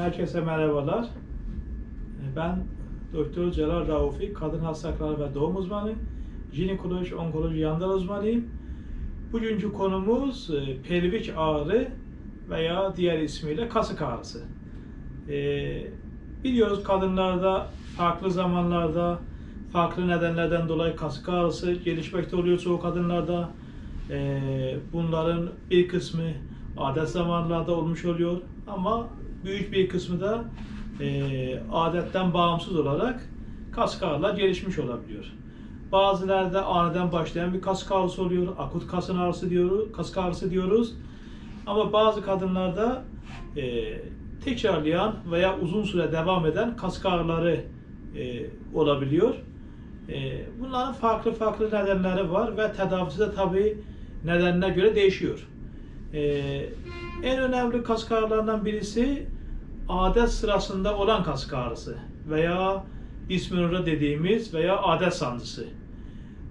Herkese merhabalar. Ben Doktor Celal Raufi, kadın hastalıkları ve doğum uzmanı, jinekoloji, onkoloji yandan uzmanıyım. Bugünkü konumuz e, pelvik ağrı veya diğer ismiyle kasık ağrısı. E, biliyoruz kadınlarda farklı zamanlarda farklı nedenlerden dolayı kasık ağrısı gelişmekte oluyor çoğu kadınlarda. E, bunların bir kısmı adet zamanlarda olmuş oluyor ama büyük bir kısmı da e, adetten bağımsız olarak kasık ağrılar gelişmiş olabiliyor. Bazılarda aniden başlayan bir kasık ağrısı oluyor, akut kasın ağrısı diyoruz, kasık ağrısı diyoruz. Ama bazı kadınlarda e, tekrarlayan veya uzun süre devam eden kasık ağrıları e, olabiliyor. E, bunların farklı farklı nedenleri var ve tedavisi de tabii nedenine göre değişiyor. E, en önemli kasık ağrılarından birisi adet sırasında olan kasık ağrısı veya dismenorra dediğimiz veya adet sancısı.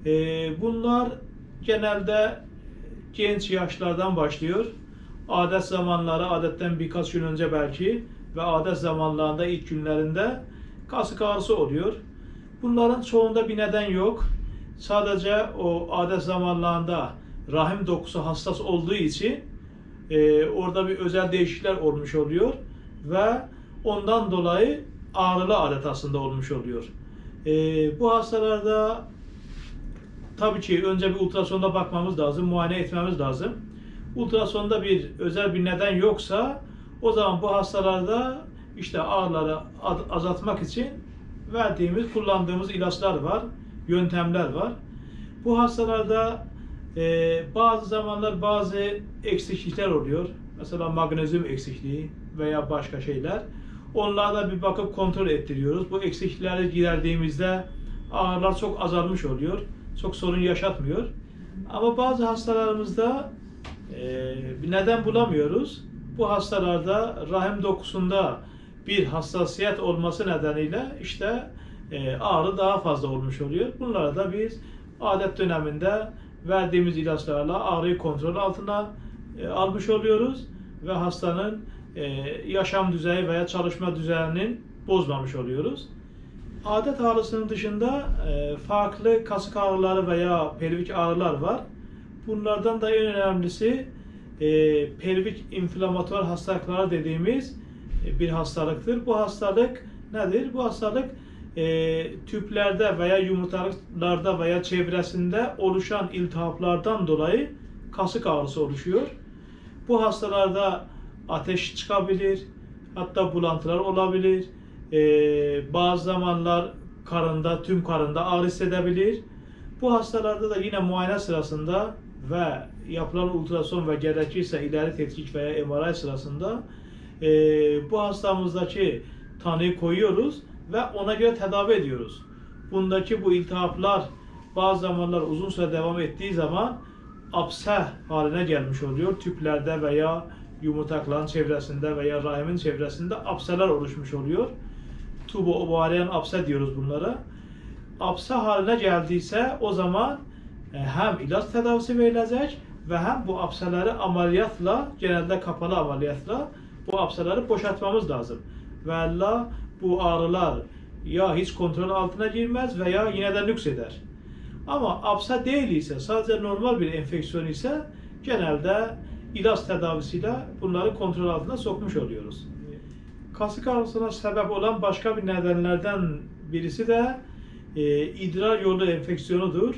E, bunlar genelde genç yaşlardan başlıyor. Adet zamanları, adetten birkaç gün önce belki ve adet zamanlarında ilk günlerinde kasık ağrısı oluyor. Bunların çoğunda bir neden yok. Sadece o adet zamanlarında rahim dokusu hassas olduğu için e, orada bir özel değişiklikler olmuş oluyor ve ondan dolayı ağrılı adet aslında olmuş oluyor. E, bu hastalarda tabii ki önce bir ultrasonda bakmamız lazım, muayene etmemiz lazım. Ultrasonda bir özel bir neden yoksa o zaman bu hastalarda işte ağrıları azaltmak için verdiğimiz, kullandığımız ilaçlar var, yöntemler var. Bu hastalarda e, bazı zamanlar bazı eksiklikler oluyor. Mesela magnezyum eksikliği veya başka şeyler. Onlarda bir bakıp kontrol ettiriyoruz. Bu eksiklikleri giderdiğimizde ağrılar çok azalmış oluyor. Çok sorun yaşatmıyor. Ama bazı hastalarımızda e, neden bulamıyoruz. Bu hastalarda rahim dokusunda bir hassasiyet olması nedeniyle işte e, ağrı daha fazla olmuş oluyor. Bunlara da biz adet döneminde verdiğimiz ilaçlarla ağrıyı kontrol altına e, almış oluyoruz ve hastanın e, yaşam düzeyi veya çalışma düzeninin bozmamış oluyoruz. Adet ağrısının dışında e, farklı kasık ağrıları veya pelvik ağrılar var. Bunlardan da en önemlisi e, pelvik inflamatuar hastalıkları dediğimiz e, bir hastalıktır. Bu hastalık nedir? Bu hastalık e, tüplerde veya yumurtalıklarda veya çevresinde oluşan iltihaplardan dolayı kasık ağrısı oluşuyor. Bu hastalarda ateş çıkabilir, hatta bulantılar olabilir. E, bazı zamanlar karında, tüm karında ağrı hissedebilir. Bu hastalarda da yine muayene sırasında ve yapılan ultrason ve gerekirse ileri tetkik veya MRI sırasında e, bu hastamızdaki tanıyı koyuyoruz ve ona göre tedavi ediyoruz. Bundaki bu iltihaplar bazı zamanlar uzun süre devam ettiği zaman apse haline gelmiş oluyor. Tüplerde veya yumurtakların çevresinde veya rahimin çevresinde apseler oluşmuş oluyor. Tubo ovarian apse diyoruz bunlara. Apse haline geldiyse o zaman e, hem ilaç tedavisi verilecek ve hem bu apseleri ameliyatla, genelde kapalı ameliyatla bu apseleri boşaltmamız lazım. Ve Allah bu ağrılar ya hiç kontrol altına girmez veya yine de nükseder. Ama apse değil ise, sadece normal bir enfeksiyon ise genelde ilaç tedavisiyle bunları kontrol altına sokmuş oluyoruz. Kasık ağrısına sebep olan başka bir nedenlerden birisi de e, idrar yolu enfeksiyonudur.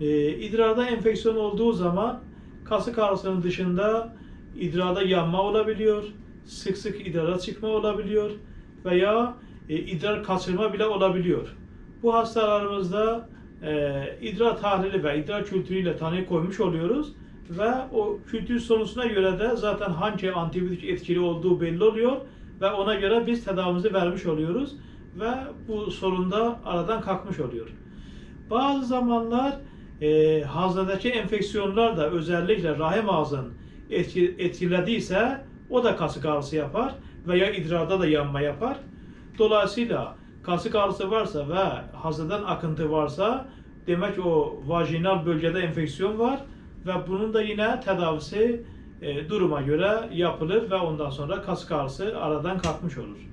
E, idrarda enfeksiyon olduğu zaman kasık ağrısının dışında idrarda yanma olabiliyor, sık sık idrara çıkma olabiliyor veya e, idrar kaçırma bile olabiliyor. Bu hastalarımızda e, idrar tahlili ve idrar kültürüyle tanı koymuş oluyoruz ve o kültür sonucuna göre de zaten hangi antibiyotik etkili olduğu belli oluyor ve ona göre biz tedavimizi vermiş oluyoruz ve bu sorun da aradan kalkmış oluyor. Bazı zamanlar e, haznedeki enfeksiyonlar da özellikle rahim ağzın etki, etkilediyse o da kasık ağrısı yapar veya idrarda da yanma yapar. Dolayısıyla kasık ağrısı varsa ve hazneden akıntı varsa demek o vajinal bölgede enfeksiyon var ve bunun da yine tedavisi e, duruma göre yapılır ve ondan sonra kasık ağrısı aradan kalkmış olur.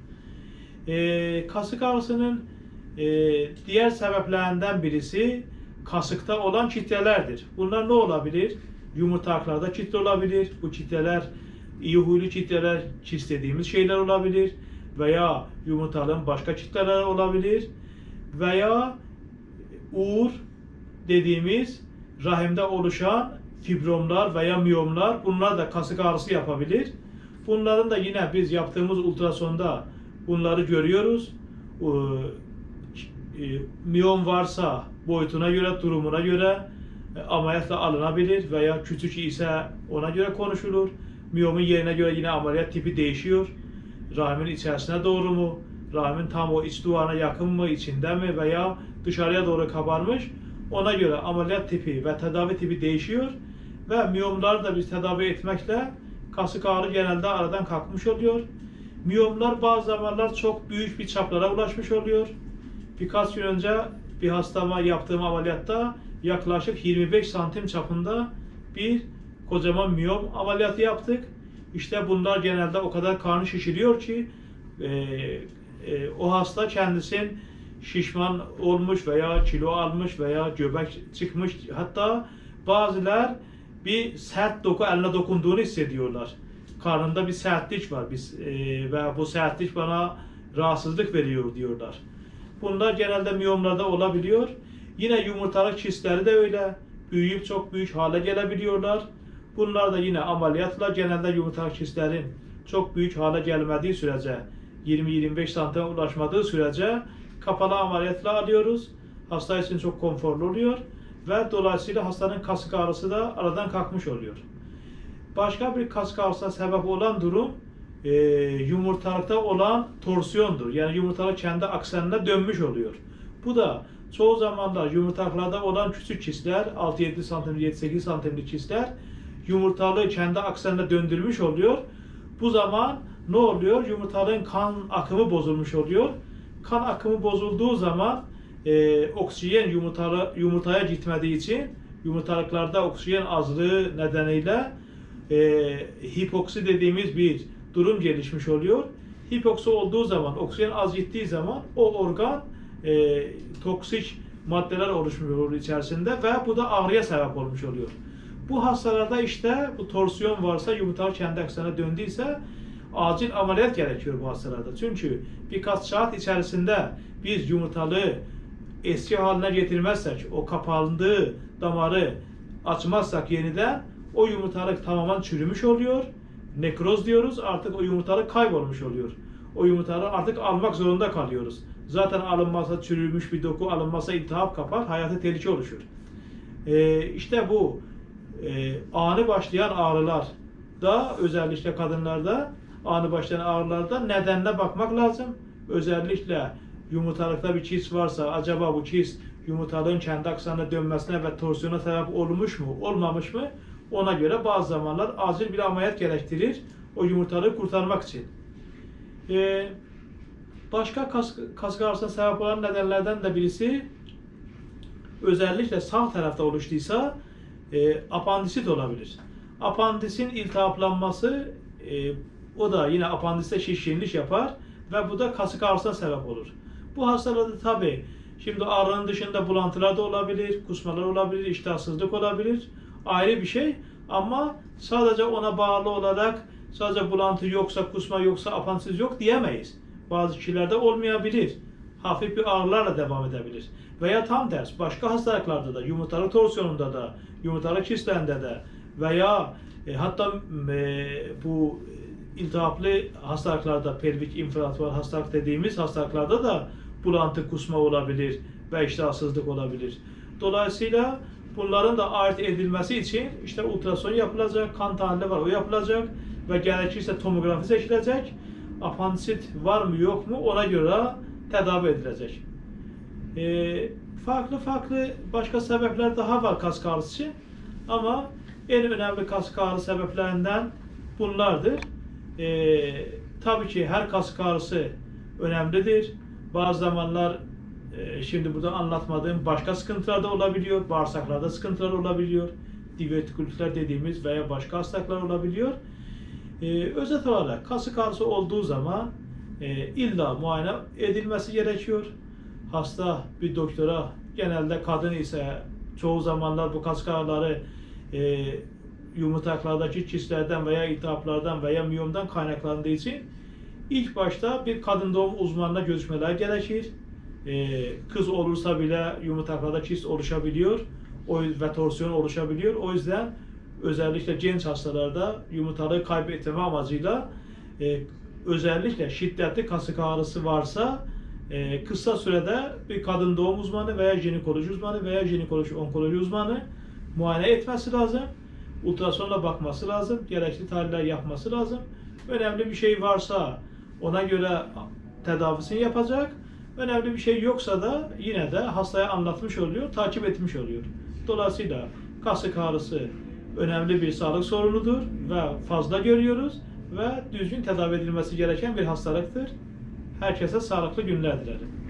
E, kasık ağrısının e, diğer sebeplerinden birisi kasıkta olan çitrelerdir. Bunlar ne olabilir? Yumurtaklarda çitle olabilir. Bu çitreler iyi huylu çitreler, çist dediğimiz şeyler olabilir. Veya yumurtalığın başka çitreler olabilir. Veya uğur dediğimiz rahimde oluşan fibromlar veya miyomlar bunlar da kasık ağrısı yapabilir. Bunların da yine biz yaptığımız ultrasonda bunları görüyoruz. Ee, e, miyom varsa boyutuna göre, durumuna göre e, ameliyatla alınabilir veya küçük ise ona göre konuşulur. Miyomun yerine göre yine ameliyat tipi değişiyor. Rahimin içerisine doğru mu? Rahimin tam o iç duvarına yakın mı, içinde mi veya dışarıya doğru kabarmış? Ona göre ameliyat tipi ve tedavi tipi değişiyor ve miyomları da biz tedavi etmekle kasık ağrı genelde aradan kalkmış oluyor. Miyomlar bazı zamanlar çok büyük bir çaplara ulaşmış oluyor. Birkaç gün önce bir hastama yaptığım ameliyatta yaklaşık 25 santim çapında bir kocaman miyom ameliyatı yaptık. İşte bunlar genelde o kadar karnı şişiriyor ki e, e, o hasta kendisinin şişman olmuş veya kilo almış veya göbek çıkmış hatta bazılar bir sert doku eline dokunduğunu hissediyorlar. Karnında bir sertlik var biz e, ve bu sertlik bana rahatsızlık veriyor diyorlar. Bunlar genelde miyomlarda olabiliyor. Yine yumurtalık kistleri de öyle. Büyüyüp çok büyük hale gelebiliyorlar. Bunlar da yine ameliyatla genelde yumurtalık kistlerin çok büyük hale gelmediği sürece 20-25 santime ulaşmadığı sürece kapalı ameliyatla alıyoruz. Hasta için çok konforlu oluyor ve dolayısıyla hastanın kasık ağrısı da aradan kalkmış oluyor. Başka bir kasık ağrısına sebep olan durum e, yumurtalıkta olan torsiyondur. Yani yumurtalık kendi aksenine dönmüş oluyor. Bu da çoğu zamanlar yumurtalıklarda olan küçük kistler, 6-7 santim, 7-8 santimlik kistler yumurtalığı kendi aksenine döndürmüş oluyor. Bu zaman ne oluyor? Yumurtalığın kan akımı bozulmuş oluyor. Kan akımı bozulduğu zaman e, oksijen yumurtalı, yumurtaya gitmediği için yumurtalıklarda oksijen azlığı nedeniyle e, hipoksi dediğimiz bir durum gelişmiş oluyor. Hipoksi olduğu zaman, oksijen az gittiği zaman o organ e, toksik maddeler oluşmuş oluyor içerisinde ve bu da ağrıya sebep olmuş oluyor. Bu hastalarda işte bu torsiyon varsa yumurtalık kendi aksana döndüyse acil ameliyat gerekiyor bu hastalarda. Çünkü birkaç saat içerisinde biz yumurtalığı eski haline getirmezsek, o kapandığı damarı açmazsak yeniden o yumurtalık tamamen çürümüş oluyor. Nekroz diyoruz. Artık o yumurtalık kaybolmuş oluyor. O yumurtalığı artık almak zorunda kalıyoruz. Zaten alınmazsa çürümüş bir doku alınmazsa iltihap kapar, hayatı tehlike oluşur. Ee, işte bu e, ani başlayan ağrılar da özellikle kadınlarda ani başlayan ağrılarda nedenine bakmak lazım. Özellikle yumurtalıkta bir çiz varsa acaba bu çiz yumurtalığın kendi aksanına dönmesine ve torsiyona sebep olmuş mu, olmamış mı? Ona göre bazı zamanlar acil bir ameliyat gerektirir o yumurtalığı kurtarmak için. Ee, başka kas, kas ağrısına sebep olan nedenlerden de birisi özellikle sağ tarafta oluştuysa e, apandisit olabilir. Apandisin iltihaplanması e, o da yine apandiste şişkinlik yapar ve bu da kasık ağrısına sebep olur. Bu hastalarda tabi şimdi ağrının dışında bulantılar da olabilir, kusmalar olabilir, iştahsızlık olabilir. Ayrı bir şey ama sadece ona bağlı olarak sadece bulantı yoksa, kusma yoksa, apandisit yok diyemeyiz. Bazı kişilerde olmayabilir. Hafif bir ağrılarla devam edebilir. Veya tam ters başka hastalıklarda da yumurtalık torsiyonunda da yumurtalık kistlerinde de veya e, hatta e, bu iltihaplı hastalıklarda pelvik inflamatuar hastalık dediğimiz hastalıklarda da bulantı kusma olabilir ve iştahsızlık olabilir. Dolayısıyla bunların da ayırt edilmesi için işte ultrason yapılacak, kan tahlili var o yapılacak ve gerekirse tomografi seçilecek. Apandisit var mı yok mu ona göre tedavi edilecek. Ee, farklı farklı başka sebepler daha var kas ağrısı için. Ama en önemli kas ağrı sebeplerinden bunlardır. Ee, tabii ki her kas ağrısı önemlidir. Bazı zamanlar e, şimdi burada anlatmadığım başka sıkıntılar da olabiliyor. Bağırsaklarda sıkıntılar olabiliyor. divertikülitikler dediğimiz veya başka hastalıklar olabiliyor. Ee, özet olarak kasık ağrısı olduğu zaman e, illa muayene edilmesi gerekiyor. Hasta bir doktora genelde kadın ise çoğu zamanlar bu ağrıları e, yumurtaklardaki kistlerden veya iltihaplardan veya miyomdan kaynaklandığı için ilk başta bir kadın doğum uzmanına görüşmeler gerekir. Ee, kız olursa bile yumurtaklarda kist oluşabiliyor o ve torsiyon oluşabiliyor. O yüzden özellikle genç hastalarda yumurtalığı kaybetme amacıyla e, özellikle şiddetli kasık ağrısı varsa e, kısa sürede bir kadın doğum uzmanı veya jinekoloji uzmanı veya jinekoloji onkoloji uzmanı muayene etmesi lazım. Ultrasonla bakması lazım. Gerekli tahliller yapması lazım. Önemli bir şey varsa ona göre tedavisini yapacak. Önemli bir şey yoksa da yine de hastaya anlatmış oluyor, takip etmiş oluyor. Dolayısıyla kasık ağrısı önemli bir sağlık sorunudur ve fazla görüyoruz ve düzgün tedavi edilmesi gereken bir hastalıktır. Herkese sağlıklı günler dilerim.